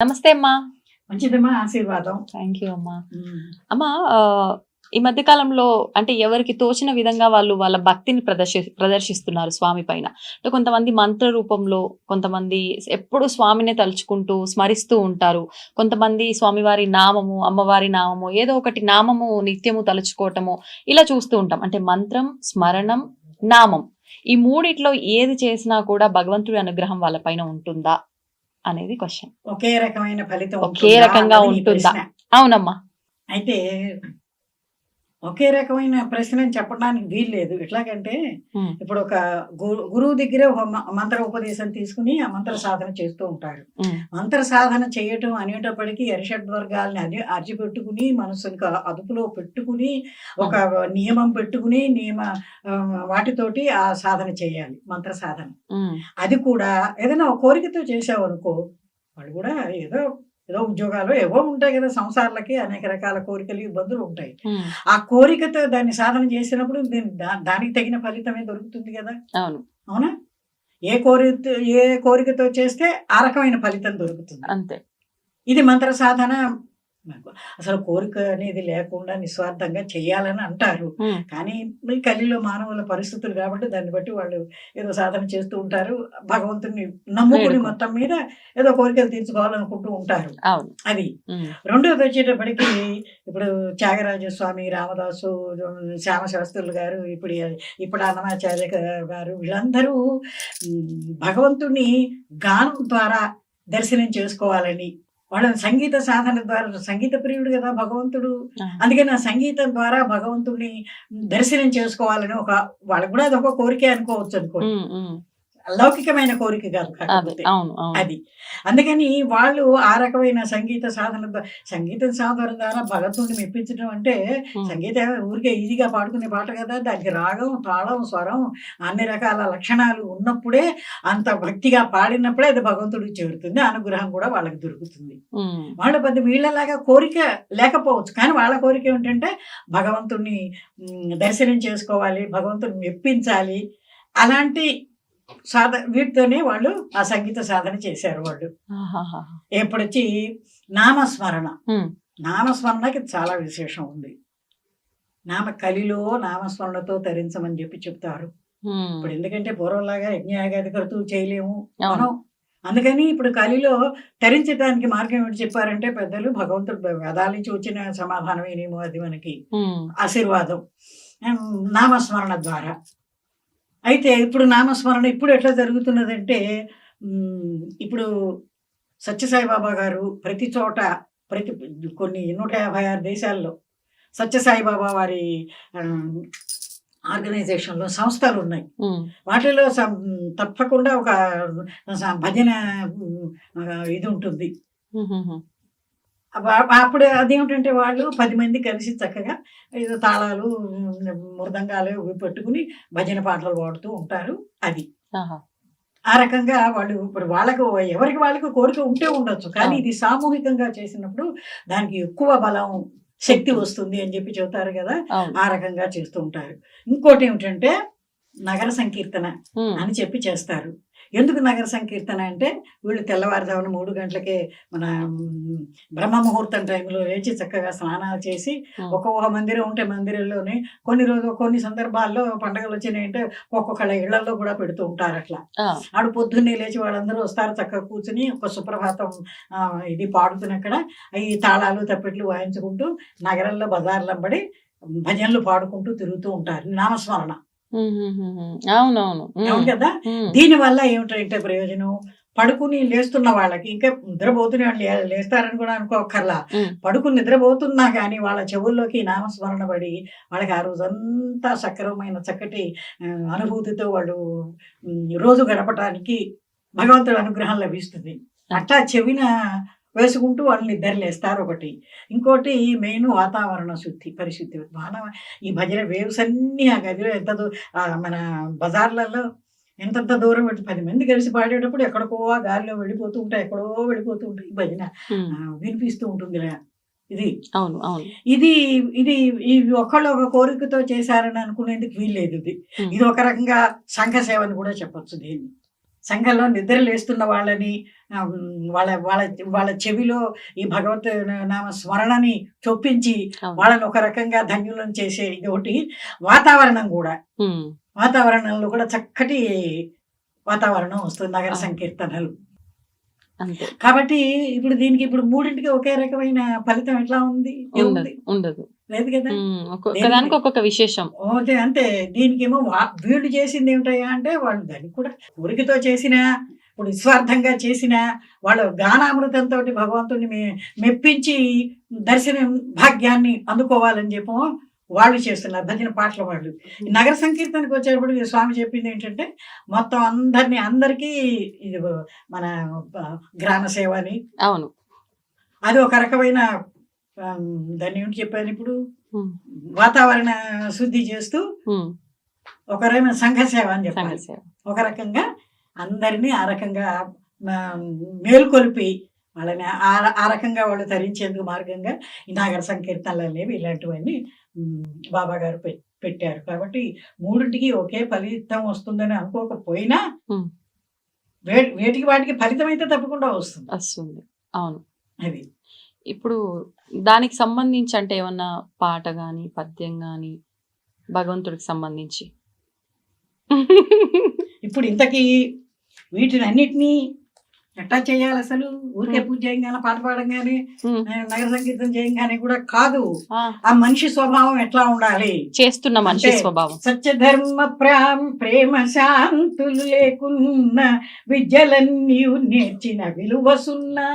నమస్తే అమ్మా. మంచిదమ్మా ఆశీర్వాదం. థ్యాంక్ యూ అమ్మా. అమ్మా ఈ మధ్య కాలంలో అంటే ఎవరికి తోచిన విధంగా వాళ్ళు వాళ్ళ భక్తిని ప్రదర్శి ప్రదర్శిస్తున్నారు స్వామి పైన. అంటే కొంతమంది మంత్ర రూపంలో కొంతమంది ఎప్పుడు స్వామినే తలుచుకుంటూ స్మరిస్తూ ఉంటారు. కొంతమంది స్వామివారి నామము అమ్మవారి నామము ఏదో ఒకటి నామము నిత్యము తలుచుకోవటము ఇలా చూస్తూ ఉంటాం. అంటే మంత్రం స్మరణం నామం. ఈ మూడిట్లో ఏది చేసినా కూడా భగవంతుడి అనుగ్రహం వాళ్ళ పైన ఉంటుందా అనేది క్వశ్చన్ ఒకే రకమైన ఫలితం ఒకే రకంగా ఉంటుందా? అవునమ్మా. అయితే ఒకే రకమైన ప్రశ్న చెప్పడానికి వీలు లేదు ఎట్లాగంటే ఇప్పుడు ఒక గురు- గురువు దగ్గరే ఒక మంత్ర ఉపదేశం తీసుకుని ఆ మంత్ర సాధన చేస్తూ ఉంటారు. మంత్ర సాధన చేయటం అనేటప్పటికీ అరిషడ్ వర్గాల్ని అది అరిచిపెట్టుకుని మనసుని క- అదుపులో పెట్టుకుని ఒక నియమం పెట్టుకుని నియమ వాటితోటి ఆ సాధన చేయాలి మంత్ర సాధన. అది కూడా ఏదైనా కోరికతో చేసావు అనుకో వాళ్ళు కూడా ఏదో ఏదో ఉద్యోగాలు ఏవో ఉంటాయి కదా సంసారాలకి అనేక రకాల కోరికలు ఇబ్బందులు ఉంటాయి. ఆ కోరికతో దాన్ని సాధన చేసినప్పుడు దానికి తగిన ఫలితమే దొరుకుతుంది కదా? అవును. అవునా? ఏ కోరిక ఏ కోరికతో చేస్తే ఆ రకమైన ఫలితం దొరుకుతుంది. అంతే. ఇది మంత్ర సాధన నాకు అసలు కోరిక అనేది లేకుండా నిస్వార్థంగా చేయాలని అంటారు. కానీ ఈ కలిలో మానవుల పరిస్థితులు కాబట్టి దాన్ని బట్టి వాళ్ళు ఏదో సాధన చేస్తూ ఉంటారు. భగవంతుని నమ్ముకుని. మొత్తం మీద ఏదో కోరికలు తీర్చుకోవాలనుకుంటూ ఉంటారు. అది. రెండోది వచ్చేటప్పటికి ఇప్పుడు త్యాగరాజ స్వామి రామదాసు శ్యామ శాస్త్రులు గారు ఇప్పుడు ఇప్పుడు అన్నమాచార్య గారు వీళ్ళందరూ భగవంతుని గానం ద్వారా దర్శనం చేసుకోవాలని వాళ్ళ సంగీత సాధన ద్వారా సంగీత ప్రియుడు కదా భగవంతుడు. ఆ, అందుకని ఆ సంగీతం ద్వారా భగవంతుడిని దర్శనం చేసుకోవాలని ఒక వాళ్ళకు కూడా అది ఒక కోరికే అనుకోవచ్చు అనుకో లౌకికమైన కోరిక కాదు కాకపోతే. అది. అందుకని వాళ్ళు ఆ రకమైన సంగీత సాధన సంగీత సాధన ద్వారా భగవంతుడిని మెప్పించడం అంటే సంగీతం ఊరికే ఈజీగా పాడుకునే పాట కదా దానికి రాగం తాళం స్వరం అన్ని రకాల లక్షణాలు ఉన్నప్పుడే అంత భక్తిగా పాడినప్పుడే అది భగవంతుడికి చేరుతుంది అనుగ్రహం కూడా వాళ్ళకి దొరుకుతుంది. వాళ్ళ పెద్ద వీళ్ళలాగా కోరిక లేకపోవచ్చు కానీ వాళ్ళ కోరిక ఏమిటంటే భగవంతుణ్ణి మ్, దర్శనం చేసుకోవాలి భగవంతుని మెప్పించాలి. అలాంటి సాధ వీటితోనే వాళ్ళు ఆ సంగీత సాధన చేశారు వాళ్ళు. ఎప్పుడొచ్చి నామస్మరణ. నామస్మరణకి చాలా విశేషం ఉంది. నామ కలిలో నామస్మరణతో తరించమని చెప్పి చెప్తారు. ఇప్పుడు ఎందుకంటే పూర్వంలాగా యజ్ఞయాగాది కడుతూ చేయలేము. మనం అందుకని ఇప్పుడు కలిలో తరించడానికి మార్గం ఏంటి చెప్పారంటే పెద్దలు భగవంతుడు వేదాల నుంచి వచ్చిన సమాధానమేనేమో అది మనకి. ఆశీర్వాదం. నామస్మరణ ద్వారా. అయితే ఇప్పుడు నామస్మరణ ఇప్పుడు ఎట్లా జరుగుతున్నదంటే ఇప్పుడు సత్యసాయిబాబా గారు ప్రతి చోట ప్రతి కొన్ని నూట యాభై ఆరు దేశాల్లో సత్యసాయిబాబా వారి ఆర్గనైజేషన్లో సంస్థలు ఉన్నాయి వాటిలో తప్పకుండా ఒక భజన ఇది ఉంటుంది. అప్పుడు అదేమిటంటే వాళ్ళు పది మంది కలిసి చక్కగా ఏదో తాళాలు మృదంగాలు ఇవి పెట్టుకుని భజన పాటలు పాడుతూ ఉంటారు అది. ఆ రకంగా వాళ్ళు ఇప్పుడు వాళ్ళకు ఎవరికి వాళ్ళకి కోరిక ఉంటే ఉండొచ్చు కానీ. ఇది సామూహికంగా చేసినప్పుడు దానికి ఎక్కువ బలం శక్తి వస్తుంది అని చెప్పి చెబుతారు కదా ఆ రకంగా చేస్తూ ఉంటారు. ఇంకోటి ఏమిటంటే నగర సంకీర్తన అని చెప్పి చేస్తారు. ఎందుకు నగర సంకీర్తన అంటే వీళ్ళు తెల్లవారుజామున మూడు గంటలకే మన బ్రహ్మ ముహూర్తం టైంలో లేచి చక్కగా స్నానాలు చేసి ఒక్కొక్క మందిరం ఉంటే మందిరంలోనే కొన్ని రోజు కొన్ని సందర్భాల్లో పండగలు వచ్చినాయంటే ఒక్కొక్కళ్ళ ఇళ్ళలో కూడా పెడుతూ ఉంటారు అట్లా. ఆడు పొద్దున్నే లేచి వాళ్ళందరూ వస్తారు చక్కగా కూర్చుని ఒక సుప్రభాతం ఇది పాడుతున్నక్కడ ఈ తాళాలు తప్పెట్లు వాయించుకుంటూ నగరంలో బజార్లంబడి భజనలు పాడుకుంటూ తిరుగుతూ ఉంటారు. నామస్మరణ. అవునవును. అవును కదా? దీనివల్ల ఏమిటంటే ప్రయోజనం? పడుకుని లేస్తున్న వాళ్ళకి ఇంకా నిద్రపోతున్న వాళ్ళు లేస్తారని కూడా అనుకోకర్లా పడుకుని నిద్రపోతున్నా కానీ వాళ్ళ చెవుల్లోకి నామస్మరణ పడి వాళ్ళకి ఆ రోజంతా సక్రమమైన చక్కటి అనుభూతితో వాళ్ళు రోజు గడపటానికి భగవంతుడి అనుగ్రహం లభిస్తుంది. అట్లా చెవిన వేసుకుంటూ వాళ్ళు నిద్ర లేస్తారు ఒకటి. ఇంకోటి మెయిన్ వాతావరణ శుద్ధి పరిశుద్ధి. మానవ ఈ భజన వేవ్స్ అన్నీ ఆ గదిలో ఎంత మన బజార్లలో ఎంతంత దూరం పెట్టి పది మంది కలిసి పాడేటప్పుడు ఎక్కడికో ఆ గాలిలో వెళ్ళిపోతూ ఉంటాయి ఎక్కడో వెళ్ళిపోతూ ఉంటాయి ఈ భజన వినిపిస్తూ ఉంటుంది. ఇది అవును అవును. ఇది ఇది ఇది ఒకళ్ళు ఒక కోరికతో చేశారని అనుకునేందుకు వీల్లేదు ఇది. ఇది ఒక రకంగా సంఘ సేవని కూడా చెప్పొచ్చు దీన్ని. సంఘంలో నిద్ర లేస్తున్న వాళ్ళని వాళ్ళ వాళ్ళ వాళ్ళ చెవిలో ఈ భగవత్ నామ స్మరణని చొప్పించి. వాళ్ళని ఒక రకంగా ధన్యులను చేసే ఇది ఒకటి వాతావరణం కూడా. వాతావరణంలో కూడా చక్కటి వాతావరణం వస్తుంది నగర. సంకీర్తనలు. కాబట్టి ఇప్పుడు దీనికి ఇప్పుడు మూడింటికి ఒకే రకమైన ఫలితం ఎట్లా ఉంది? ఉండదు. లేదు కదా? ఒక్కొక్కదానికి ఒక్కొక్క విశేషం. ఓకే అంతే. దీనికేమో వా- వీళ్ళు చేసింది ఏమిటయ్యా అంటే వాళ్ళు దానికి కూడా కోరికతో చేసిన ఇప్పుడు నిస్వార్థంగా చేసిన వాళ్ళ గానామృతంతో భగవంతుని మె- మెప్పించి దర్శనం భాగ్యాన్ని అందుకోవాలని చెప్పి వాళ్ళు చేస్తున్నారు. భజన పాటల వాళ్ళు. నగర సంకీర్తనకు వచ్చేటప్పుడు స్వామి చెప్పింది ఏంటంటే మొత్తం అందరినీ అందరికీ ఇది మన గ్రామ సేవ అని. అవును. అది ఒక రకమైన దాన్ని ఏమిటి చెప్పాను ఇప్పుడు? వాతావరణ శుద్ధి చేస్తూ ఒక రకమైన సంఘ సేవ అని చెప్పాలి. ఒక రకంగా అందరినీ ఆ రకంగా మేల్కొల్పి వాళ్ళని ఆ రకంగా వాళ్ళు తరించేందుకు మార్గంగా ఈ నాగర సంకీర్తనలు అనేవి ఇలాంటివన్నీ బాబా గారు పెట్టారు. కాబట్టి మూడింటికి ఒకే ఫలితం వస్తుందని అనుకోకపోయినా వేటికి వాటికి ఫలితం అయితే తప్పకుండా వస్తుంది. వస్తుంది. అవును. అది. ఇప్పుడు దానికి సంబంధించి అంటే ఏమన్నా పాట గాని పద్యం గాని భగవంతుడికి సంబంధించి? ఇప్పుడు ఇంతకీ వీటిని అన్నిటినీ ఎట్లా చేయాలి అసలు. ఊరికే పూజ చేయంగానే పాట పాడంగానే ఉమ్, ఆ, నగర సంగీతం చేయంగానే కూడా కాదు. ఆ, మనిషి స్వభావం ఎట్లా ఉండాలి? చేస్తున్న మనిషి స్వభావం. సత్యధర్మ ప్రేమ ప్రేమ శాంతులు లేకున్న విద్యలన్నీ నేర్చిన విలువ సున్నా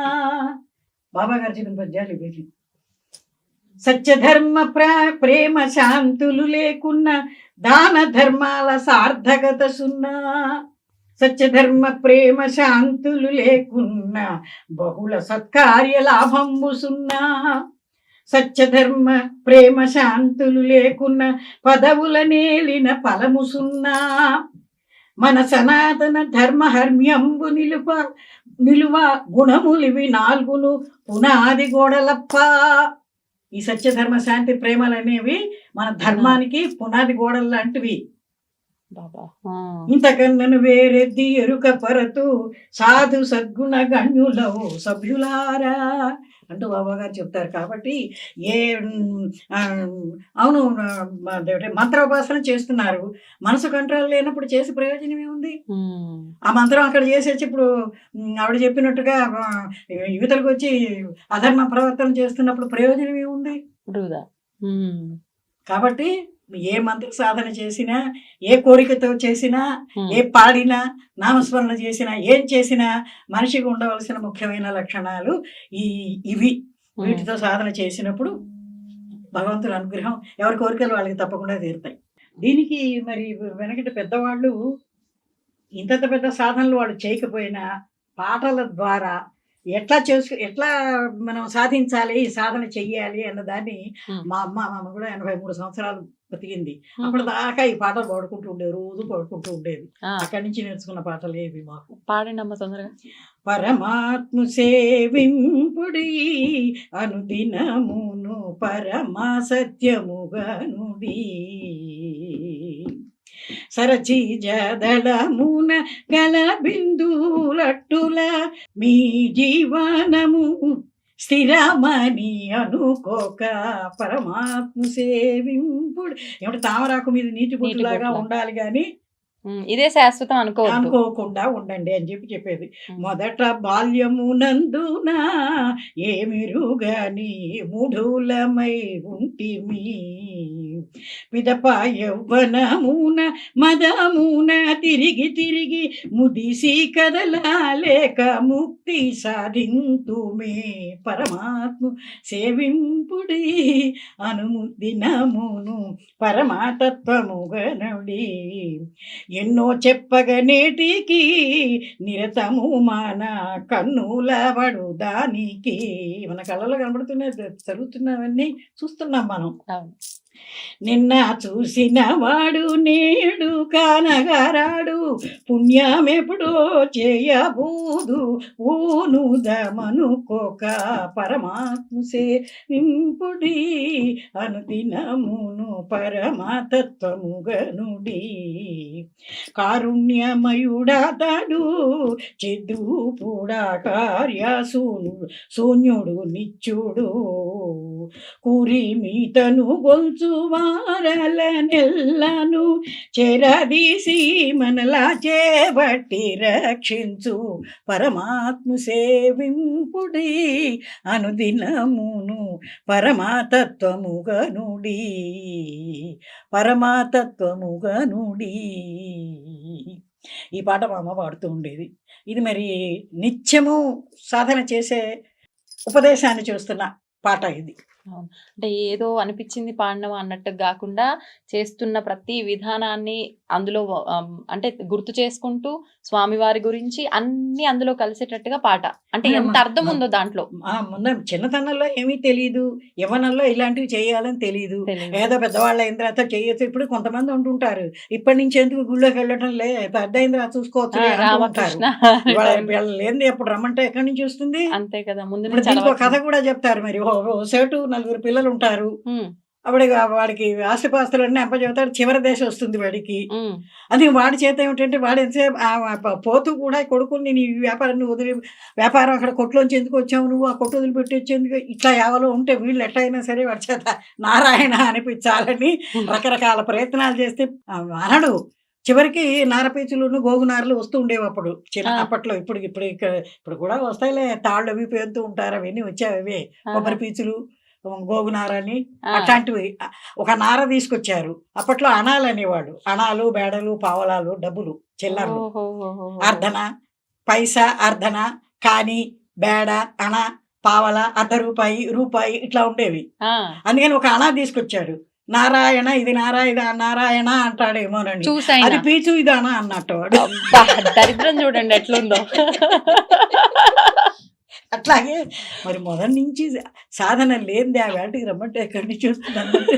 బాబా గారు చెప్పిన పద్యాలు ఇవి సత్యధర్మ ప్రా ప్రేమ శాంతులు లేకున్న దాన ధర్మాల సార్థకత సున్నా. సత్యధర్మ ప్రేమ శాంతులు లేకున్న బహుళ సత్కార్య లాభంబు సున్నా. సత్యధర్మ ప్రేమ శాంతులు లేకున్న పదవుల నేలిన ఫలము సున్నా. మన సనాతన ధర్మ హర్మ్యంబు నిలుప నిలువ గుణములివి నాలుగును పునాది గోడలప్ప. ఈ సత్యధర్మ శాంతి ప్రేమలు అనేవి మన ధర్మానికి పునాది గోడలు లాంటివి. ఇంతకన్నను వేరెద్ది ఎరుక పరతు సాధు సద్గుణ గణ్యులవు సభ్యులారా. అంటూ బాబా గారు చెప్తారు కాబట్టి ఏ అవును మంత్రోపాసన చేస్తున్నారు. మనసు కంట్రోల్ లేనప్పుడు చేసి ప్రయోజనం ఏముంది? ఆ మంత్రం అక్కడ చేసేసి ఇప్పుడు ఆవిడ చెప్పినట్టుగా యువతలకు వచ్చి అధర్మ ప్రవర్తన చేస్తున్నప్పుడు ప్రయోజనం ఏముంది? కాబట్టి ఏ మంత్ర సాధన చేసినా ఏ కోరికతో చేసినా ఏ పాడినా నామస్మరణ చేసినా ఏం చేసినా మనిషికి ఉండవలసిన ముఖ్యమైన లక్షణాలు ఈ ఇవి. వీటితో సాధన చేసినప్పుడు భగవంతుని అనుగ్రహం ఎవరి కోరికలు వాళ్ళకి తప్పకుండా తీరుతాయి. దీనికి మరి వెనకటి పెద్దవాళ్ళు ఇంతంత పెద్ద సాధనలు వాళ్ళు చేయకపోయినా పాటల ద్వారా ఎట్లా చేసు ఎట్లా మనం సాధించాలి సాధన చెయ్యాలి అన్న దాన్ని Hmm. మా అమ్మ మా అమ్మ కూడా ఎనభై మూడు సంవత్సరాలు బతికింది. అప్పుడు దాకా ఈ పాటలు పాడుకుంటూ ఉండేది రోజు పాడుకుంటూ ఉండేది. అక్కడి నుంచి నేర్చుకున్న పాటలు ఏవి మాకు? పాడండి అమ్మ తొందరగా. పరమాత్మ సేవింపుడి అనుదినమును పరమా సత్యముగనుడి. సరచి జదళమున గల బిందులట్టుల మీ జీవనము స్థిరమని అనుకోక పరమాత్మ సేవింపుడు ఏమంటే తామరాకు మీద నీటి బొట్టులాగా బొట్టులా. ఉండాలి కానీ ఇదే శాశ్వతం అనుకోవద్దు అనుకోకుండా ఉండండి అని చెప్పి చెప్పేది. మొదట బాల్యమునందున ఏమిరుగని మూఢులమై ఉంటిమి పిదప యౌవనమున మదమున తిరిగి తిరిగి ముదిసి కదలాలేక ముక్తి సాధింతుమే పరమాత్మ సేవింపుడి అనుముదినమును పరమాతత్వముగనుడి. ఎన్నో చెప్పగ నేటికి నిరతము మన కన్నులవడు దానికి. మన కళ్ళలో కనబడుతున్నాయి జరుగుతున్నవన్నీ చూస్తున్నాం మనం. నిన్న చూసిన వాడు నేడు కానగరాడు పుణ్యమెప్పుడో చేయబూదు. ఊనుదమనుకోక పరమాత్మసే నింపుడి అనుదినమును పరమతత్వముగనుడి. కారుణ్యమయుడతడు చిద్రూపుడా కార్యశూనుడు శూన్యుడు నిత్యుడు కురిమితను గొల్చు వారల నెల్లను చెరదీసి మనలా చేపట్టి రక్షించు పరమాత్మ సేవింపుడి అనుదినమును పరమాతత్వముగనుడి. పరమాతత్వముగనుడి. ఈ పాట మా అమ్మ పాడుతూ ఉండేది. ఇది మరి నిత్యము సాధన చేసే ఉపదేశాన్ని చూస్తున్న పాట ఇది. అంటే ఏదో అనిపించింది పాడడం అన్నట్టు కాకుండా చేస్తున్న ప్రతి విధానాన్ని అందులో అంటే గుర్తు చేసుకుంటూ స్వామివారి గురించి అన్ని అందులో కలిసేటట్టుగా పాట. అంటే ఎంత అర్థం ఉందో దాంట్లో. ముందు చిన్నతనంలో ఏమీ తెలియదు యవనంలో ఇలాంటివి చేయాలని తెలియదు. ఏదో పెద్దవాళ్ళు అయిన తర్వాత చేయొచ్చు. ఇప్పుడు కొంతమంది ఉంటుంటారు. ఇప్పటి నుంచి ఎందుకు గుళ్ళోకి వెళ్ళటం లే? పెద్ద అయిన తర్వాత చూసుకోవచ్చు ఆ, లే అంటూ ఉంటారు. రామకృష్ణ ఇవాళ వీళ్ళు లేనిది ఎప్పుడు రమ్మంటే ఎక్కడి నుంచి వస్తుంది? అంతే కదా ముందు కథ. కూడా చెప్తారు మరి. ఓ సేటు నలుగురు పిల్లలు ఉంటారు. అప్పుడు వాడికి ఆస్తిపాస్తులన్నీ అప్పచెబుతాడు. చివరి దేశ వస్తుంది వాడికి. ఉమ్, అది వాడి చేత ఏమిటంటే వాడు ఎంతసేపు పోతూ కూడా కొడుకుని నేను ఈ వ్యాపారాన్ని వదిలి వ్యాపారం అక్కడ కొట్టులోంచి ఎందుకు వచ్చావు నువ్వు? ఆ కొట్టు వదిలిపెట్టి వచ్చేందుకు ఇట్లా యావలో ఉంటే వీళ్ళు ఎట్లయినా సరే వాడి చేత నారాయణ అనిపించాలని రకరకాల ప్రయత్నాలు చేస్తే అనడు చివరికి నారపీచులు గోగునారలు వస్తూ ఉండేవి అప్పుడు. చిన్న. అప్పట్లో ఇప్పుడు ఇప్పుడు ఇక్కడ ఇప్పుడు కూడా వస్తాయిలే. తాళ్ళు అవి పేరుతూ ఉంటారు. అవన్నీ వచ్చావి అవే. కొబ్బరి పీచులు గోగునారని ఆ, అట్లాంటివి. ఒక నార తీసుకొచ్చారు. అప్పట్లో అణాలు అనేవాడు. అణాలు బేడలు పావలాలు డబ్బులు చిల్లర్లు. అర్ధన పైసా అర్ధన కాని బేడ అణ పావల అర్ధ రూపాయి రూపాయి ఇట్లా ఉండేవి. అందుకని ఒక అణ తీసుకొచ్చాడు. నారాయణ ఇది నారాయణ నారాయణ అంటాడేమోనండి అది పీచు ఇది అణ అన్నట్టు దరిద్రం చూడండి ఎట్లుందో. అట్లాగే మరి మొదటి నుంచి సాధన లేనిది ఆ వేటకి రమ్మంటే ఎక్కడి నుంచి వస్తుంది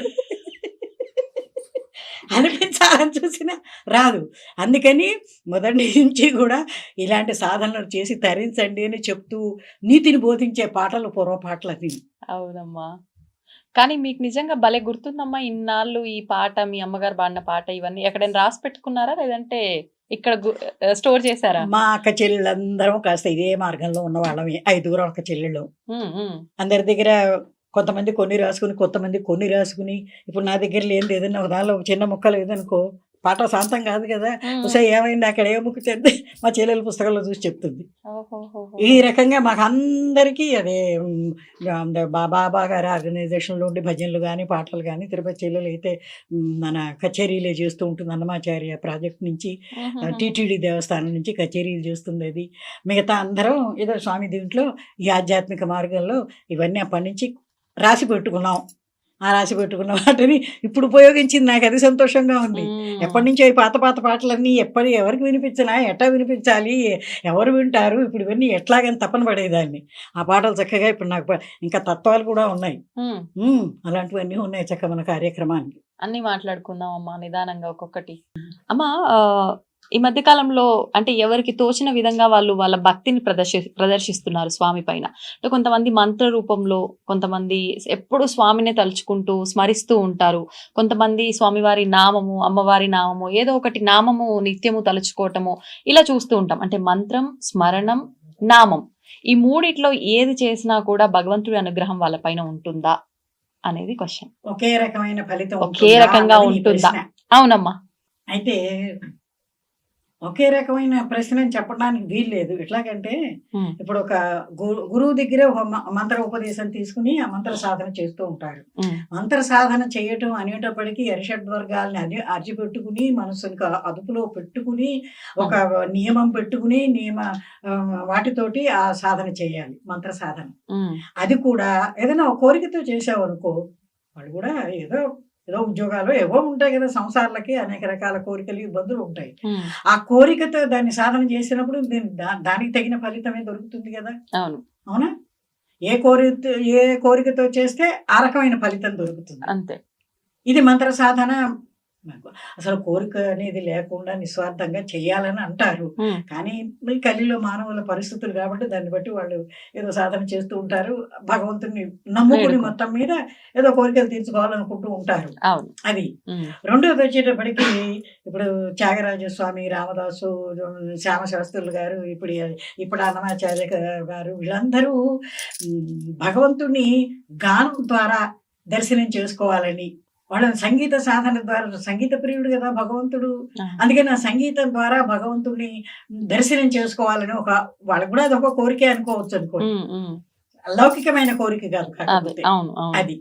అనిపించాలని చూసినా రాదు. అందుకని మొదటి నుంచి కూడా ఇలాంటి సాధనలు చేసి తరించండి అని చెప్తూ నీతిని బోధించే పాటలు పూర్వ పాటలు అది అవునమ్మా. కానీ మీకు నిజంగా భలే గుర్తుందమ్మా ఇన్నాళ్ళు ఈ పాట మీ అమ్మగారు పాడిన పాట ఇవన్నీ. ఎక్కడైనా రాసి పెట్టుకున్నారా? లేదంటే ఇక్కడ స్టోర్ చేశారా మా అక్క చెల్లెళ్ళందరం కాస్త ఇదే మార్గంలో ఉన్న వాళ్ళమే ఐదుగురు అక్క చెల్లెళ్ళు. అందరి దగ్గర కొంతమంది కొన్ని రాసుకుని కొంతమంది కొన్ని రాసుకుని ఇప్పుడు నా దగ్గర లేనిది ఏదైనా ఒక దానిలో ఒక చిన్న ముక్కలు ఏదనుకో పాట శాంతం కాదు కదా. ఉసే ఏమైంది అక్కడ ఏ ముక్కు చెప్తే మా చెల్లెల పుస్తకంలో చూసి చెప్తుంది. ఈ రకంగా మాకు అందరికీ అదే బాబా గారి ఆర్గనైజేషన్లో ఉండి భజనలు కానీ పాటలు కానీ తిరుపతి చెల్లెలు అయితే మన కచేరీలే చేస్తూ ఉంటుంది అన్నమాచార్య ప్రాజెక్ట్ నుంచి. టీటీడీ దేవస్థానం నుంచి కచేరీలు చేస్తుంది అది మిగతా అందరం ఏదో స్వామి దీంట్లో ఈ ఆధ్యాత్మిక మార్గంలో ఇవన్నీ అప్పటి నుంచి రాసి పెట్టుకున్నాం ఆ రాసి పెట్టుకున్న వాటిని ఇప్పుడు ఉపయోగించింది నాకు అది సంతోషంగా ఉంది. ఎప్పటి నుంచో ఈ పాత పాత పాటలన్నీ ఎప్పటి ఎవరికి వినిపించినా ఎట్లా వినిపించాలి ఎవరు వింటారు ఇప్పుడు ఇవన్నీ ఎట్లాగని తపన పడేదాన్ని. ఆ పాటలు చక్కగా ఇప్పుడు నాకు ఇంకా తత్వాలు కూడా ఉన్నాయి. అలాంటివన్నీ ఉన్నాయి చక్క మన కార్యక్రమానికి. అన్ని మాట్లాడుకుందాం అమ్మా నిదానంగా ఒక్కొక్కటి. అమ్మా ఈ మధ్య కాలంలో అంటే ఎవరికి తోచిన విధంగా వాళ్ళు వాళ్ళ భక్తిని ప్రదర్శి ప్రదర్శిస్తున్నారు స్వామి పైన. అంటే కొంతమంది మంత్ర రూపంలో కొంతమంది ఎప్పుడు స్వామినే తలుచుకుంటూ స్మరిస్తూ ఉంటారు. కొంతమంది స్వామివారి నామము అమ్మవారి నామము ఏదో ఒకటి నామము నిత్యము తలుచుకోవటము ఇలా చూస్తూ ఉంటాం. అంటే మంత్రం స్మరణం నామం. ఈ మూడిట్లో ఏది చేసినా కూడా భగవంతుడి అనుగ్రహం వాళ్ళ పైన ఉంటుందా అనేది క్వశ్చన్ ఒకే రకమైన ఫలితం ఒకే రకంగా ఉంటుందా? అవునమ్మా. అయితే ఒకే రకమైన ప్రశ్న చెప్పడానికి వీల్లేదు. ఎట్లాగంటే ఇప్పుడు ఒక గురువు దగ్గర ఒక మంత్ర ఉపదేశం తీసుకుని ఆ మంత్ర సాధన చేస్తూ ఉంటారు. మంత్ర సాధన చేయటం అనేటప్పటికీ అరిషడ్ వర్గాల్ని అది అరిచి పెట్టుకుని మనసుని అదుపులో పెట్టుకుని ఒక నియమం పెట్టుకుని నియమ వాటితోటి ఆ సాధన చేయాలి మంత్ర సాధన. అది కూడా ఏదైనా కోరికతో చేసావు అనుకో వాళ్ళు కూడా ఏదో ఏదో ఉద్యోగాలు ఏవో ఉంటాయి కదా సంసారాలకి అనేక రకాల కోరికలు ఇబ్బందులు ఉంటాయి. ఆ కోరికతో దాన్ని సాధన చేసినప్పుడు దానికి తగిన ఫలితమే దొరుకుతుంది కదా. అవును. అవునా? ఏ కోరిక ఏ కోరికతో చేస్తే ఆ రకమైన ఫలితం దొరుకుతుంది. అంతే. ఇది మంత్ర సాధన అసలు కోరిక అనేది లేకుండా నిస్వార్థంగా చేయాలని అంటారు. కానీ కలిలో మానవుల పరిస్థితులు కాబట్టి దాన్ని బట్టి వాళ్ళు ఏదో సాధన చేస్తూ ఉంటారు. భగవంతుని నమ్ముకుని. మొత్తం మీద ఏదో కోరికలు తీర్చుకోవాలనుకుంటూ ఉంటారు. అది. రెండోది వచ్చేటప్పటికి ఇప్పుడు త్యాగరాజ స్వామి రామదాసు శ్యామ శాస్త్రులు గారు ఇప్పుడు ఇప్పుడు అన్నమాచార్య గారు వీళ్ళందరూ భగవంతుని గానం ద్వారా దర్శనం చేసుకోవాలని వాళ్ళ సంగీత సాధన ద్వారా సంగీత ప్రియుడు కదా భగవంతుడు. ఆ. అందుకని ఆ సంగీతం ద్వారా భగవంతుడిని దర్శనం చేసుకోవాలని ఒక వాళ్ళకు కూడా అది ఒక కోరికే అనుకోవచ్చు అనుకో లౌకికమైన కోరిక కాదు కాకపోతే. అది.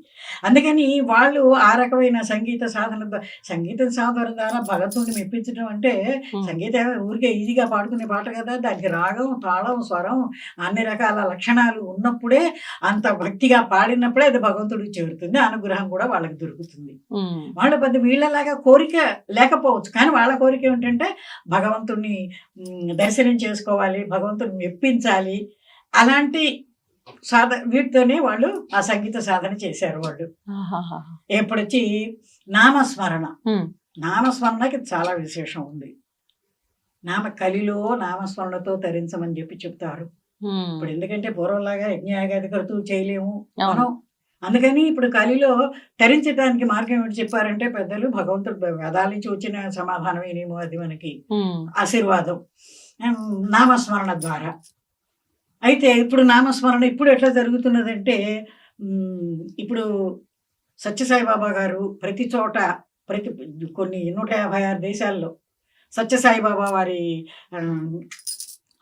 అందుకని వాళ్ళు ఆ రకమైన సంగీత సాధన సంగీత సాధన ద్వారా భగవంతుడిని మెప్పించడం అంటే సంగీతం ఊరికే ఈజీగా పాడుకునే పాట కదా దానికి రాగం తాళం స్వరం అన్ని రకాల లక్షణాలు ఉన్నప్పుడే అంత భక్తిగా పాడినప్పుడే అది భగవంతుడికి చేరుతుంది. అనుగ్రహం కూడా వాళ్ళకి దొరుకుతుంది. వాళ్ళ పెద్ద వీళ్ళలాగా కోరిక లేకపోవచ్చు. కానీ వాళ్ళ కోరిక ఏంటంటే భగవంతుణ్ణి మ్, దర్శనం చేసుకోవాలి భగవంతుని మెప్పించాలి. అలాంటి సాధ వీటితోనే వాళ్ళు ఆ సంగీత సాధన చేశారు వాళ్ళు. ఎప్పుడొచ్చి నామస్మరణ. నామస్మరణకి చాలా విశేషం ఉంది. నామ కలిలో నామస్మరణతో తరించమని చెప్పి చెప్తారు. ఇప్పుడు ఎందుకంటే పూర్వంలాగా యజ్ఞయాగాది కరుతూ చేయలేము. మనం అందుకని ఇప్పుడు కలిలో తరించడానికి మార్గం ఏంటి చెప్పారంటే పెద్దలు భగవంతుడు వేదాల నుంచి వచ్చిన సమాధానమేనేమో అది మనకి. ఆశీర్వాదం. నామస్మరణ ద్వారా. అయితే ఇప్పుడు నామస్మరణ ఇప్పుడు ఎట్లా జరుగుతున్నదంటే ఇప్పుడు సత్యసాయిబాబా గారు ప్రతి చోట ప్రతి కొన్ని నూట యాభై ఆరు దేశాల్లో సత్యసాయిబాబా వారి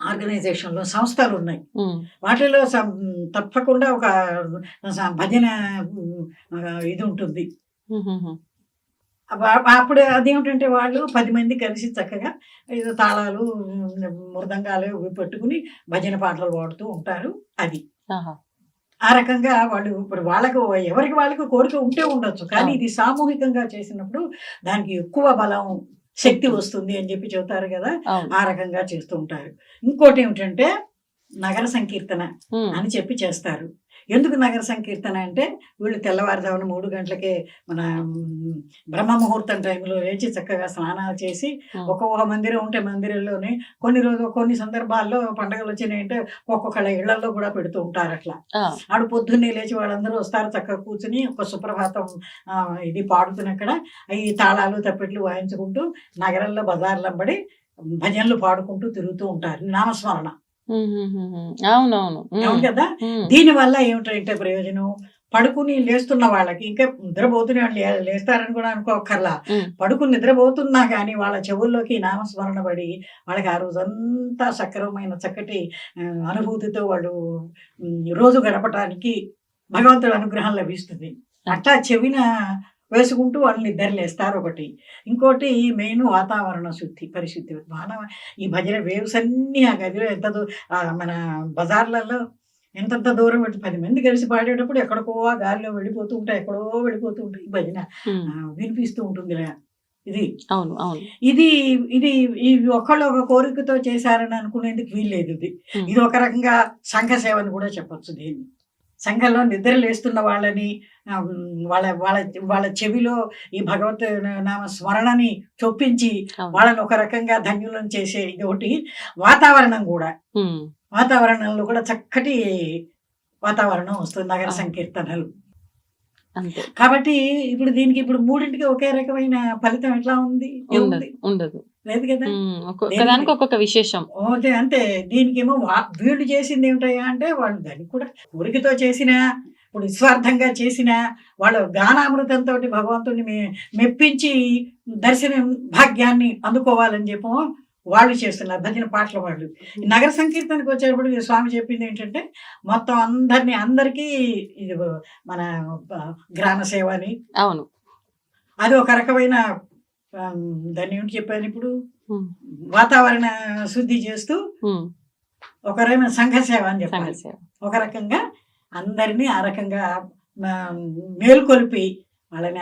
ఆర్గనైజేషన్లో సంస్థలు ఉన్నాయి వాటిలో తప్పకుండా ఒక భజన ఇది ఉంటుంది. అప్పుడు అదేమిటంటే వాళ్ళు పది మంది కలిసి చక్కగా ఏదో తాళాలు మృదంగాలు ఇవి పెట్టుకుని భజన పాటలు పాడుతూ ఉంటారు అది. ఆ రకంగా వాళ్ళు ఇప్పుడు వాళ్ళకు ఎవరికి వాళ్ళకు కోరిక ఉంటే ఉండొచ్చు. కానీ. ఇది సామూహికంగా చేసినప్పుడు దానికి ఎక్కువ బలం శక్తి వస్తుంది అని చెప్పి చెబుతారు కదా. ఆ రకంగా చేస్తూ ఉంటారు. ఇంకోటి ఏమిటంటే నగర సంకీర్తన అని చెప్పి చేస్తారు. ఎందుకు నగర సంకీర్తన అంటే వీళ్ళు తెల్లవారుజామున మూడు గంటలకే మన బ్రహ్మ ముహూర్తం టైంలో లేచి చక్కగా స్నానాలు చేసి ఉమ్, ఒక్కొక్క మందిరం ఉంటే మందిరంలోనే కొన్ని రోజు కొన్ని సందర్భాల్లో పండుగలు వచ్చినాయంటే ఒక్కొక్కళ్ళ ఇళ్ళలో కూడా పెడుతూ ఉంటారు అట్లా ఆడు పొద్దున్నే లేచి వాళ్ళందరూ వస్తారు చక్కగా కూర్చుని ఒక సుప్రభాతం ఇది పాడుతున్నక్కడ. ఈ తాళాలు తప్పెట్లు వాయించుకుంటూ నగరంలో బజార్లంబడి భజనలు పాడుకుంటూ తిరుగుతూ ఉంటారు. నామస్మరణ. అవునవును అవును కదా? దీనివల్ల ఏమిటంటే ప్రయోజనం? పడుకుని లేస్తున్న వాళ్ళకి ఇంకా నిద్రపోతున్న వాళ్ళు లేస్తారని కూడా అనుకోకర్లా. పడుకుని నిద్రపోతున్నా కానీ వాళ్ళ చెవుల్లోకి నామస్మరణ పడి వాళ్ళకి ఆ రోజంతా సక్రమమైన చక్కటి అనుభూతితో వాళ్ళు రోజు గడపటానికి భగవంతుడి అనుగ్రహం లభిస్తుంది. అట్లా చెవిన వేసుకుంటూ వాళ్ళు నిద్రలేస్తారు ఒకటి. ఇంకోటి మెయిన్ వాతావరణ శుద్ధి పరిశుద్ధి. మానవ ఈ భజన వేవ్స్ అన్ని ఆ గదిలో ఎంత మన బజార్లలో ఎంతంత దూరం పెట్టి పది మంది కలిసి పాడేటప్పుడు ఎక్కడికో గాలిలో వెళ్ళిపోతూ ఉంటాయి ఎక్కడో వెళ్ళిపోతూ ఉంటాయి ఈ భజన. వినిపిస్తూ ఉంటుంది ఇది. అవును అవును. ఇది ఇది ఇది ఒకళ్ళు ఒక కోరికతో చేశారని అనుకునేందుకు వీల్లేదు ఇది. ఇది ఒక రకంగా సంఘ సేవ అని కూడా చెప్పొచ్చు దీన్ని. సంఘంలో నిద్ర లేస్తున్న వాళ్ళని వాళ్ళ వాళ్ళ వాళ్ళ చెవిలో ఈ భగవత్ నామ స్మరణని చొప్పించి వాళ్ళని ఒక రకంగా ధన్యులను చేసే ఇది ఒకటి వాతావరణం కూడా. వాతావరణంలో కూడా చక్కటి వాతావరణం వస్తుంది నగర. సంకీర్తనలు. కాబట్టి ఇప్పుడు దీనికి ఇప్పుడు మూడింటికి ఒకే రకమైన ఫలితం ఎట్లా ఉంది? ఉండదు లేదు కదా? ఒక్కొక్కదానికి ఒక్కొక్క విశేషం. ఓకే అంతే. దీనికేమో వీళ్ళు చేసింది ఏమిటయ్యా అంటే వాళ్ళు దానికి కూడా కోరికతో చేసిన ఇప్పుడు నిస్వార్థంగా చేసిన వాళ్ళ గానామృతంతో భగవంతుని మె- మెప్పించి దర్శనం భాగ్యాన్ని అందుకోవాలని చెప్పి. వాళ్ళు చేస్తున్నారు భజన పాటల వాళ్ళు. నగర సంకీర్తనకు వచ్చేటప్పుడు స్వామి చెప్పింది ఏంటంటే మొత్తం అందరినీ అందరికీ ఇది మన గ్రామ సేవ అని. అవును. అది ఒక రకమైన దాన్ని ఏమిటి చెప్పాను ఇప్పుడు? వాతావరణ శుద్ధి చేస్తూ ఒక రకమైన సంఘ సేవ అని చెప్పాలి. ఒక రకంగా అందరినీ ఆ రకంగా మేల్కొల్పి వాళ్ళని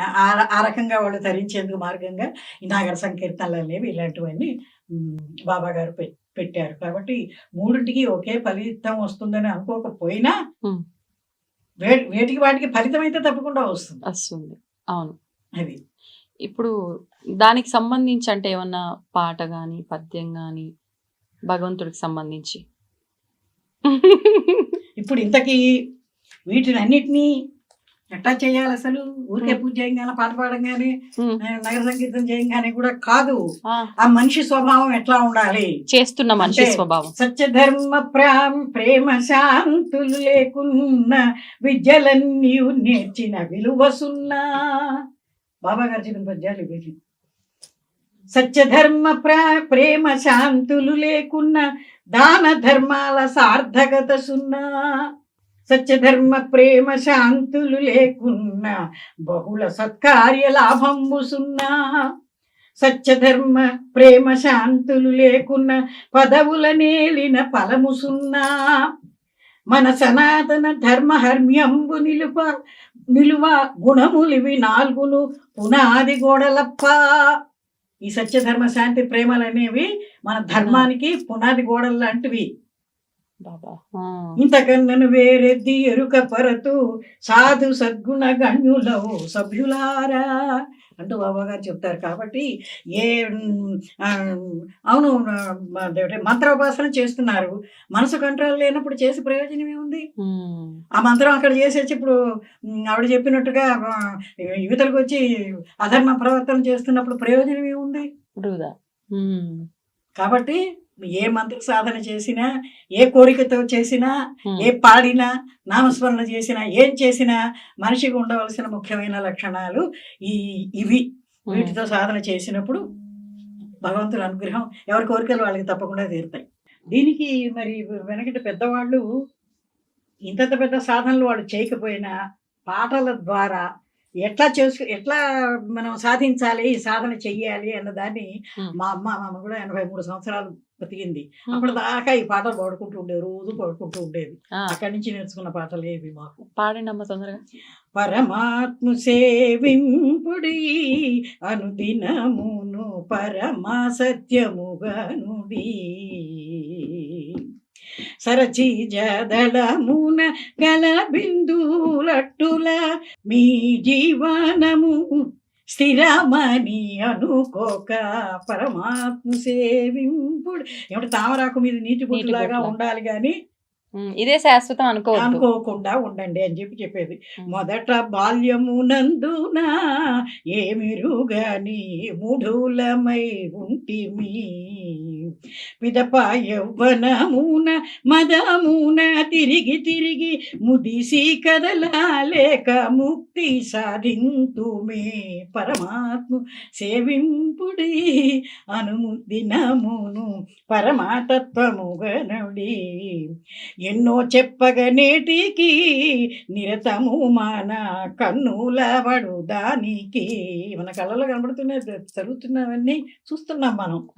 ఆ రకంగా వాళ్ళు తరించేందుకు మార్గంగా ఈ నాగర సంకీర్తనలు అనేవి ఇలాంటివన్నీ బాబా గారు పెట్టారు. కాబట్టి మూడింటికి ఒకే ఫలితం వస్తుందని అనుకోకపోయినా వేటికి వాటికి ఫలితం అయితే తప్పకుండా వస్తుంది. వస్తుంది. అవును. అది. ఇప్పుడు దానికి సంబంధించి అంటే ఏమన్నా పాట గాని పద్యం గాని భగవంతుడికి సంబంధించి? ఇప్పుడు ఇంతకీ వీటిని అన్నిటినీ ఎట్లా చేయాలి అసలు? ఊరికే పూజ చేయంగానే పాట పాడంగానే నగర సంగీతం చేయంగానే కూడా కాదు. ఆ, మనిషి స్వభావం ఎట్లా ఉండాలి? చేస్తున్న మనిషి స్వభావం. సత్యధర్మ ప్రాం ప్రేమ శాంతులు లేకున్న విద్యలన్నీ నేర్చిన విలువ సున్నా బాబా గారు చెప్పిన పద్యాలు ఇవి సత్యధర్మ ప్రా ప్రేమ శాంతులు లేకున్న దాన ధర్మాల సార్థకత సున్నా. సత్యధర్మ ప్రేమ శాంతులు లేకున్నా బహుళ సత్కార్య లాభంబు సున్నా సత్యధర్మ ప్రేమ శాంతులు లేకున్న పదవుల నేలిన ఫలము సున్నా మన సనాతన ధర్మ హర్మ్యంబు నిలుప నిలువ గుణములివి నాలుగును పునాది గోడలప్ప. ఈ సత్యధర్మ శాంతి ప్రేమలు అనేవి మన ధర్మానికి పునాది గోడలు లాంటివి ఇంతకన్నను వేరెద్ది ఎరుక పరతు సాధు సద్గుణ గణ్యులవు సభ్యులారా అంటూ బాబా గారు చెప్తారు కాబట్టి ఏ అవును మంత్రోపాసన చేస్తున్నారు. మనసు కంట్రోల్ లేనప్పుడు చేసి ప్రయోజనం ఏముంది? ఆ మంత్రం అక్కడ చేసేసి ఇప్పుడు ఆవిడ చెప్పినట్టుగా యువతలకు వచ్చి అధర్మ ప్రవర్తన చేస్తున్నప్పుడు ప్రయోజనం ఏముంది? కాబట్టి ఏ మంత్ర సాధన చేసినా ఏ కోరికతో చేసినా ఏ పాడినా నామస్మరణ చేసినా ఏం చేసినా మనిషికి ఉండవలసిన ముఖ్యమైన లక్షణాలు ఈ ఇవి. వీటితో సాధన చేసినప్పుడు భగవంతుని అనుగ్రహం ఎవరి కోరికలు వాళ్ళకి తప్పకుండా తీరుతాయి. దీనికి మరి వెనకటి పెద్దవాళ్ళు ఇంతంత పెద్ద సాధనలు వాళ్ళు చేయకపోయినా పాటల ద్వారా ఎట్లా చేసుకు ఎట్లా మనం సాధించాలి సాధన చెయ్యాలి అన్న దాన్ని. మా అమ్మ మా అమ్మ కూడా ఎనభై మూడు సంవత్సరాలు బతికింది. అప్పుడు దాకా ఈ పాటలు పాడుకుంటూ ఉండేది రోజు పాడుకుంటూ ఉండేది. అక్కడి నుంచి నేర్చుకున్న పాటలు ఏవి మాకు. పాడండి అమ్మ తొందరగా. పరమాత్మ సేవింపుడి అనుదినమును పరమా సత్యముగనుడి. సరచి జదళమున గల బిందులట్టుల మీ జీవనము స్థిరమని అనుకోక పరమాత్మ సేవింపుడు. ఏమిటి తామరాకు మీద నీటి బొట్టులాగా బొట్టులా. ఉండాలి కానీ ఇదే శాశ్వతం అనుకోవద్దు. అనుకోకుండా ఉండండి అని చెప్పి చెప్పేది. మొదట బాల్యమునందున ఏమిరుగాని మూఢులమై ఉంటిమి. పిదప యౌవనమున మదమున తిరిగి తిరిగి ముదిసి కదలాలేక ముక్తి సాధింతుమే పరమాత్మ సేవింపుడి అనుముదినమును పరమాతత్వముగనుడి. ఎన్నో చెప్పగ నేటికి నిరతము మన కన్నుల పడు దానికి. మన కళ్ళలో కనబడుతున్నాయి జరుగుతున్నవన్నీ చూస్తున్నాం మనం.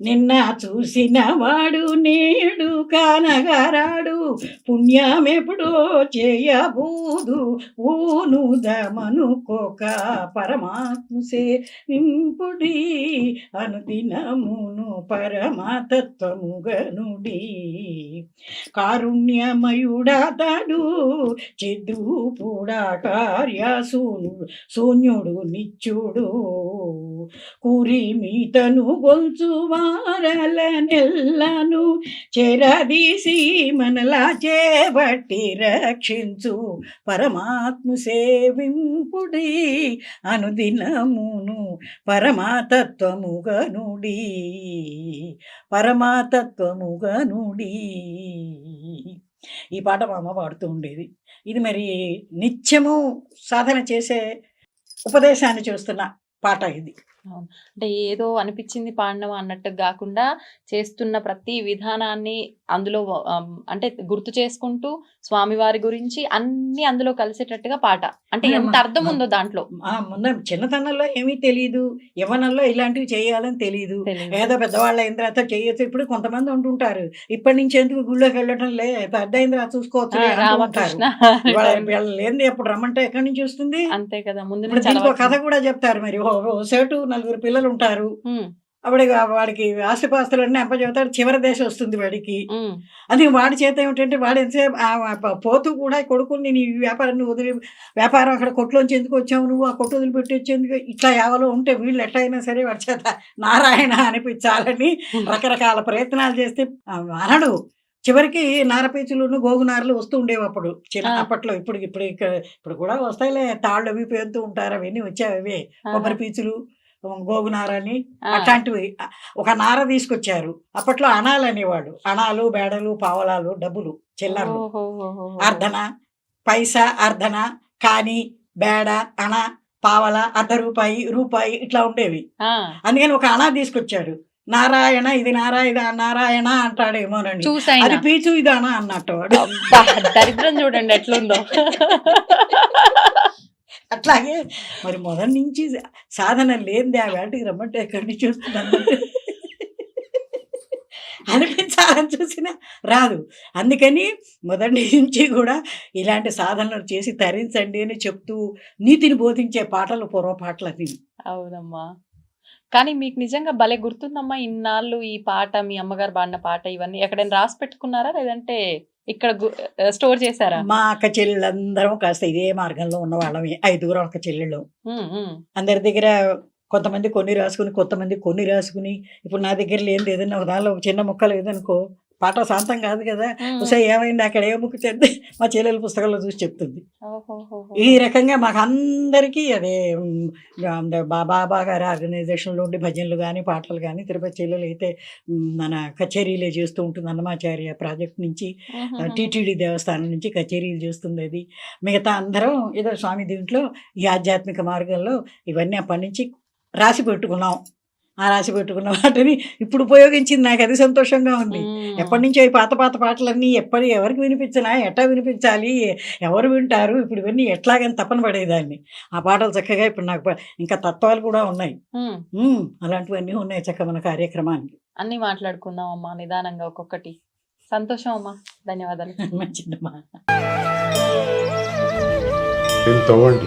నిన్న చూసిన వాడు నేడు కానగరాడు పుణ్యమెప్పుడో చేయబోదు. ఊనుదమనుకోక పరమాత్మ నింపుడి అనుదినమును పరమాతత్వముగనుడి. కారుణ్యమయుడతడు చిద్రూపుడా కార్యశూనుడు శూన్యుడు నిత్యుడు కురిమితను గొల్చు వారల నెల్లను చెరదీసి మనలా చేపట్టి రక్షించు పరమాత్మ సేవింపుడి అనుదినమును పరమాతత్వముగనుడి. పరమాతత్వముగనుడి. ఈ పాట మా అమ్మ పాడుతూ ఉండేది. ఇది మరి నిత్యము సాధన చేసే ఉపదేశాన్ని చూస్తున్న పాట ఇది. అంటే ఏదో అనిపించింది పాడినవా అన్నట్టు కాకుండా చేస్తున్న ప్రతి విధానాన్ని అందులో అంటే గుర్తు చేసుకుంటూ స్వామివారి గురించి అన్ని అందులో కలిసేటట్టుగా పాట. అంటే ఎంత అర్థం ఉందో దాంట్లో. ముందు చిన్నతనంలో ఏమీ తెలియదు యవనంలో ఇలాంటివి చేయాలని తెలియదు. ఏదో పెద్దవాళ్ళు అయిన తర్వాత చేయొచ్చు. ఇప్పుడు కొంతమంది ఉంటుంటారు. ఇప్పటి నుంచి ఎందుకు గుళ్ళోకి వెళ్ళటం లే పెద్ద అయిన తర్వాత చూసుకోవచ్చు ఆ, లే అంటూ ఉంటారు. రామకృష్ణ ఇవాళ వీళ్ళు లేనిది ఎప్పుడు రమ్మంటే ఎక్కడి నుంచి వస్తుంది? అంతే కదా ముందు. కథ కూడా చెప్తారు మరి. సేటు నలుగురు పిల్లలు ఉంటారు. అప్పుడు వాడికి ఆస్తిపాస్తులన్నీ అప్పచెబుతాడు. చివరి దేశ వస్తుంది వాడికి. అది వాడి చేత ఏమిటంటే వాడు ఎంతసేపు పోతూ కూడా కొడుకుని నీ వ్యాపారాన్ని వదిలి వ్యాపారం అక్కడ కొట్టులోంచి ఎందుకు వచ్చావు నువ్వు? ఆ కొట్టు వదిలిపెట్టి వచ్చేందుకు ఇట్లా యావలో ఉంటే వీళ్ళు ఎట్లా అయినా సరే వాడి చేత నారాయణ అనిపించాలని రకరకాల ప్రయత్నాలు చేస్తే అనడు. చివరికి నారపీచులు గోగునారలు వస్తూ ఉండేవి అప్పుడు. చిన్న. అప్పట్లో ఇప్పుడు ఇప్పుడు ఇక్కడ ఇప్పుడు కూడా వస్తాయిలే. తాళ్ళు అవి పేరుతూ ఉంటారు. అవన్నీ వచ్చావి అవే. కొబ్బరి పీచులు గోగునార అని ఆ, అట్లాంటివి. ఒక నార తీసుకొచ్చారు. అప్పట్లో అణాలు అనేవాడు అణాలు బేడలు పావలాలు డబ్బులు చిల్లర్లు. అర్ధన పైసా అర్ధన కాని బేడ అణ పావల అర్ధ రూపాయి రూపాయి ఇట్లా ఉండేవి. అందుకని ఒక అణ తీసుకొచ్చాడు. నారాయణ ఇది నారాయణ నారాయణ అంటాడేమోనని అది పీచు ఇది అణ అన్నట్టు దరిద్రం చూడండి ఎట్లుందో. అట్లాగే మరి మొదటి నుంచి సాధన లేనిది ఆ వేటకి రమ్మంటే ఎక్కడి నుంచి వస్తుంది అనిపించాలని చూసినా రాదు. అందుకని మొదటి నుంచి కూడా ఇలాంటి సాధనలు చేసి తరించండి అని చెప్తూ నీతిని బోధించే పాటలు పూర్వ పాటలు అవునమ్మా. కానీ మీకు నిజంగా భలే గుర్తుందమ్మా ఇన్నాళ్ళు ఈ పాట మీ అమ్మగారు పాడిన పాట ఇవన్నీ. ఎక్కడైనా రాసి పెట్టుకున్నారా? లేదంటే ఇక్కడ స్టోర్ చేశారా? మా అక్క చెల్లెళ్ళందరం కాస్త ఇదే మార్గంలో ఉన్న వాళ్ళమే ఐదుగురం అక్క చెల్లెళ్ళు. అందరి దగ్గర కొంతమంది కొన్ని రాసుకుని కొంతమంది కొన్ని రాసుకుని ఇప్పుడు నా దగ్గర లేనిది ఏదైనా ఒక దానిలో చిన్న ముక్క లేదనుకో పాట శాంతం కాదు కదా. ఒకసారి ఏమైంది అక్కడ ఏ ముక్క చెప్తే మా చెల్లెల పుస్తకంలో చూసి చెప్తుంది. ఈ రకంగా మాకు అందరికీ అదే బాబా గారి ఆర్గనైజేషన్లో ఉండి భజనలు కానీ పాటలు కానీ తిరుపతి చెల్లెలు అయితే మన కచేరీలే చేస్తూ ఉంటుంది అన్నమాచార్య ప్రాజెక్ట్ నుంచి. టీటీడీ దేవస్థానం నుంచి కచేరీలు చేస్తుంది అది మిగతా అందరం ఏదో స్వామి దీంట్లో ఈ ఆధ్యాత్మిక మార్గంలో ఇవన్నీ అప్పటి నుంచి రాసి పెట్టుకున్నాం ఆ రాసి పెట్టుకున్న వాటిని ఇప్పుడు ఉపయోగించింది నాకు అది సంతోషంగా ఉంది. ఎప్పటి నుంచో ఈ పాత పాత పాటలన్నీ ఎప్పటి ఎవరికి వినిపించినా ఎట్టా వినిపించాలి ఎవరు వింటారు ఇప్పుడు ఇవన్నీ ఎట్లాగని తపన పడేదాన్ని. ఆ పాటలు చక్కగా ఇప్పుడు నాకు ఇంకా తత్వాలు కూడా ఉన్నాయి. అలాంటివన్నీ ఉన్నాయి చక్క మన కార్యక్రమానికి. అన్ని మాట్లాడుకుందాం అమ్మా నిదానంగా ఒక్కొక్కటి. సంతోషం అమ్మా. ధన్యవాదాలు. మంచిదమ్మా. తవ్వండి